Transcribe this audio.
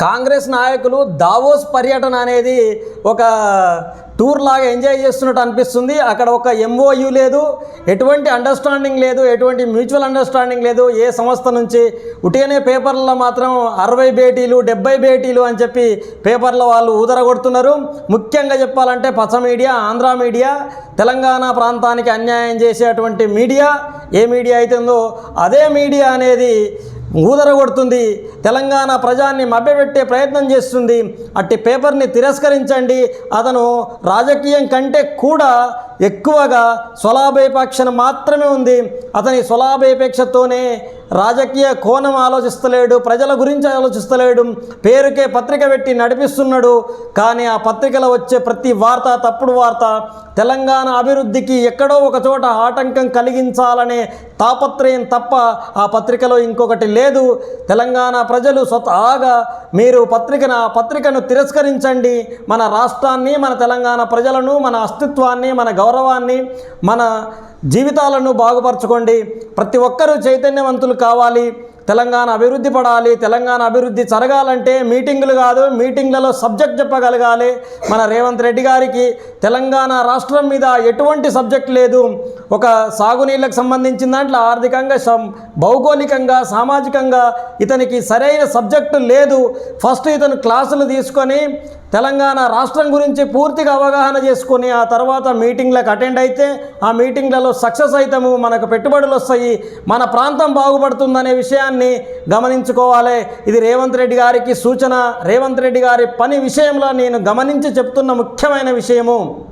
కాంగ్రెస్ నాయకులు దావోస్ పర్యటన అనేది ఒక టూర్ లాగా ఎంజాయ్ చేస్తున్నట్టు అనిపిస్తుంది. అక్కడ ఒక ఎంఓయు లేదు ఎటువంటి అండర్స్టాండింగ్ లేదు ఎటువంటి మ్యూచువల్ అండర్స్టాండింగ్ లేదు. ఏ సంస్థ నుంచి ఉటిగానే పేపర్లలో మాత్రం అరవై భేటీలు డెబ్బై భేటీలు అని చెప్పి పేపర్లో వాళ్ళు ఊదరగొడుతున్నారు. ముఖ్యంగా చెప్పాలంటే పచ్చ మీడియా ఆంధ్ర మీడియా తెలంగాణ ప్రాంతానికి అన్యాయం చేసేటువంటి మీడియా ఏ మీడియా అవుతుందో అదే మీడియా అనేది ఊదరగొడుతుంది. తెలంగాణ ప్రజాన్ని మభ్యపెట్టే ప్రయత్నం చేస్తుంది. అట్టి పేపర్ని తిరస్కరించండి. అతను రాజకీయం కంటే కూడా ఎక్కువగా స్వలాభేపేక్షణ మాత్రమే ఉంది. అతని స్వలాభేపేక్షతోనే రాజకీయ కోణం ఆలోచిస్తలేడు ప్రజల గురించి ఆలోచిస్తలేడు పేరుకే పత్రిక పెట్టి నడిపిస్తున్నాడు. కానీ ఆ పత్రికలో వచ్చే ప్రతి వార్త తప్పుడు వార్త తెలంగాణ అభివృద్ధికి ఎక్కడో ఒక చోట ఆటంకం కలిగించాలనే తాపత్రయం తప్ప ఆ పత్రికలో ఇంకొకటి లేదు. తెలంగాణ ప్రజలు స్వతహాగా మీరు పత్రికను ఆ పత్రికను తిరస్కరించండి. మన రాష్ట్రాన్ని మన తెలంగాణ ప్రజలను మన అస్తిత్వాన్ని మన గౌరవాన్ని మన జీవితాలను బాగుపరచుకోండి. ప్రతి ఒక్కరూ చైతన్యవంతులు కావాలి. తెలంగాణ అభివృద్ధి పడాలి. తెలంగాణ అభివృద్ధి జరగాలంటే మీటింగులు కాదు మీటింగ్లలో సబ్జెక్ట్ చెప్పగలగాలి. మన రేవంత్ రెడ్డి గారికి తెలంగాణ రాష్ట్రం మీద ఎటువంటి సబ్జెక్ట్ లేదు. ఒక సాగునీళ్ళకు సంబంధించిన దాంట్లో ఆర్థికంగా సం- భౌగోళికంగా సామాజికంగా ఇతనికి సరైన సబ్జెక్టు లేదు. ఫస్ట్ ఇతను క్లాసులు తీసుకొని తెలంగాణ రాష్ట్రం గురించి పూర్తిగా అవగాహన చేసుకొని ఆ తర్వాత మీటింగ్లకు అటెండ్ అయితే ఆ మీటింగ్లలో సక్సెస్ అవుతాము మనకు పెట్టుబడులు వస్తాయి మన ప్రాంతం బాగుపడుతుందనే విషయాన్ని గమనించుకోవాలి. ఇది రేవంత్ రెడ్డి గారికి సూచన. రేవంత్ రెడ్డి గారి పని విషయంలో నేను గమనించి చెప్తున్న ముఖ్యమైన విషయము.